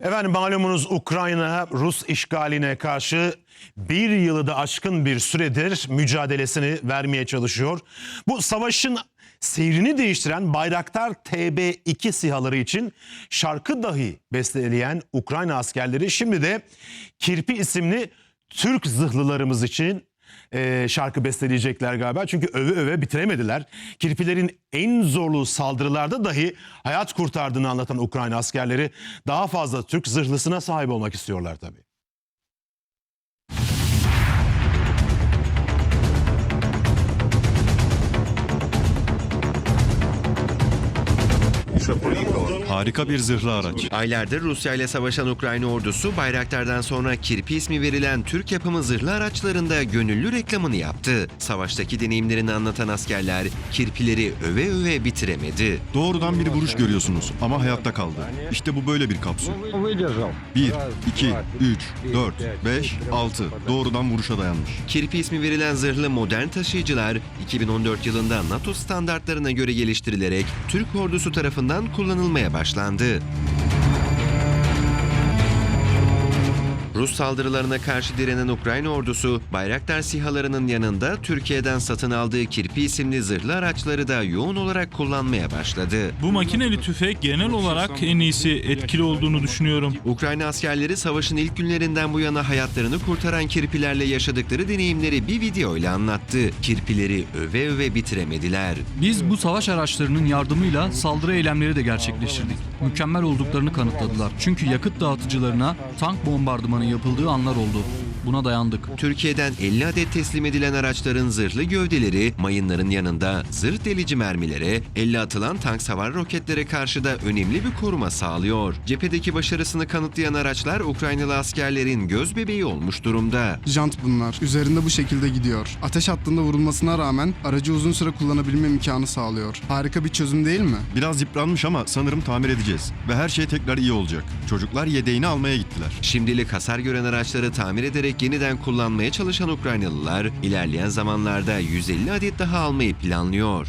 Efendim malumunuz Ukrayna Rus işgaline karşı bir yılı da aşkın bir süredir mücadelesini vermeye çalışıyor. Bu savaşın seyrini değiştiren Bayraktar TB2 sihaları için şarkı dahi besteleyen Ukrayna askerleri şimdi de Kirpi isimli Türk zırhlılarımız için e, şarkı besteleyecekler galiba. Çünkü öve öve bitiremediler. Kirpilerin en zorlu saldırılarda dahi hayat kurtardığını anlatan Ukrayna askerleri daha fazla Türk zırhlısına sahip olmak istiyorlar tabii. Harika bir zırhlı araç. Aylardır Rusya ile savaşan Ukrayna ordusu Bayraktar'dan sonra kirpi ismi verilen Türk yapımı zırhlı araçlarında gönüllü reklamını yaptı. Savaştaki deneyimlerini anlatan askerler kirpileri öve öve bitiremedi. Doğrudan bir vuruş görüyorsunuz ama hayatta kaldı. İşte bu böyle bir kapsül. 1, 2, 3, 4, 5, 6 doğrudan vuruşa dayanmış. Kirpi ismi verilen zırhlı modern taşıyıcılar 2014 yılında NATO standartlarına göre geliştirilerek Türk ordusu tarafından kullanılmaya başlandı. Rus saldırılarına karşı direnen Ukrayna ordusu Bayraktar sihalarının yanında Türkiye'den satın aldığı Kirpi isimli zırhlı araçları da yoğun olarak kullanmaya başladı. Bu makineli tüfek genel olarak en iyisi etkili olduğunu düşünüyorum. Ukrayna askerleri savaşın ilk günlerinden bu yana hayatlarını kurtaran kirpilerle yaşadıkları deneyimleri bir video ile anlattı. Kirpileri öve öve bitiremediler. Biz bu savaş araçlarının yardımıyla saldırı eylemleri de gerçekleştirdik. Mükemmel olduklarını kanıtladılar. Çünkü yakıt dağıtıcılarına tank bombardımanı yapıldığı anlar oldu. Buna dayandık. Türkiye'den 50 adet teslim edilen araçların zırhlı gövdeleri, mayınların yanında zırh delici mermilere, 50 atılan tank savar roketlere karşı da önemli bir koruma sağlıyor. Cephedeki başarısını kanıtlayan araçlar Ukraynalı askerlerin göz bebeği olmuş durumda. Jant bunlar. Üzerinde bu şekilde gidiyor. Ateş hattında vurulmasına rağmen aracı uzun süre kullanabilme imkanı sağlıyor. Harika bir çözüm değil mi? Biraz yıpranmış ama sanırım tamir edeceğiz. Ve her şey tekrar iyi olacak. Çocuklar yedeğini almaya gittiler. Şimdilik hasar gören araçları tamir ederek yeniden kullanmaya çalışan Ukraynalılar ilerleyen zamanlarda 150 adet daha almayı planlıyor.